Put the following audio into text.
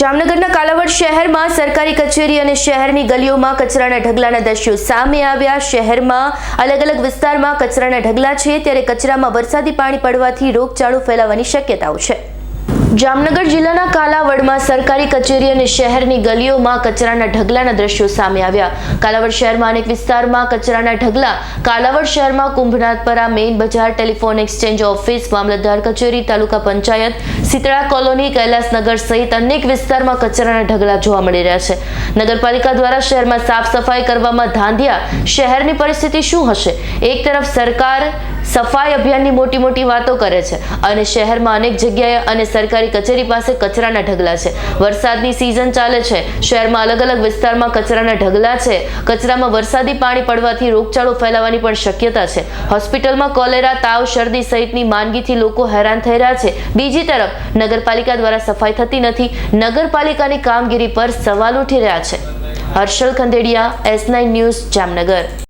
જામનગરના કાલાવડ શહેરમાં સરકારી કચેરી અને શહેરની ગલીઓમાં કચરાના ઢગલાના દ્રશ્યો સામે આવ્યા. શહેરમાં અલગ અલગ વિસ્તારમાં કચરાના ઢગલા છે. ત્યારે કચરામાં વરસાદી પાણી પડવાથી રોગચાળો ફેલાવાની શક્યતાઓ છે. જામનગર જિલ્લાના કાલાવડમાં સરકારી કચેરી અને શહેરની ગલીઓમાં કચરાના ઢગલાના દ્રશ્યો સામે આવ્યા. કાલાવડ શહેરમાં અનેક વિસ્તારમાં કચરાના ઢગલા. કાલાવડ શહેરમાં કુંભનાથપરા મેઇન બજાર, ટેલિફોન એક્સચેન્જ ઓફિસ, મામલતદાર કચેરી, તાલુકા પંચાયત શીતળા કોલોની, કૈલાસનગર સહિત અનેક વિસ્તારમાં કચરાના ઢગલા જોવા મળી રહ્યા છે. નગરપાલિકા દ્વારા શહેરમાં સાફ સફાઈ કરવામાં ધાંધ્યા. શહેરની પરિસ્થિતિ શું હશે? એક તરફ સરકાર સફાઈ અભિયાનની મોટી મોટી વાતો કરે છે અને શહેરમાં અનેક જગ્યાએ અને સરકારી કચેરી પાસે કચરાના ઢગલા છે. વરસાદની સિઝન ચાલે છે. શહેરમાં અલગ અલગ વિસ્તારમાં કચરાના ઢગલા છે. કચરામાં વરસાદી પાણી પડવાથી રોગચાળો ફેલાવાની પણ શક્યતા છે. હોસ્પિટલમાં કોલેરા, તાવ, શરદી સહિતની માંદગીથી લોકો હેરાન થઈ રહ્યા છે. બીજી તરફ, નગરપાલિકા દ્વારા સફાઈ થતી નથી. નગરપાલિકાની કામગીરી પર સવાલ ઉઠી રહ્યા છે. Harshal Khandediya S nine news Jamnagar.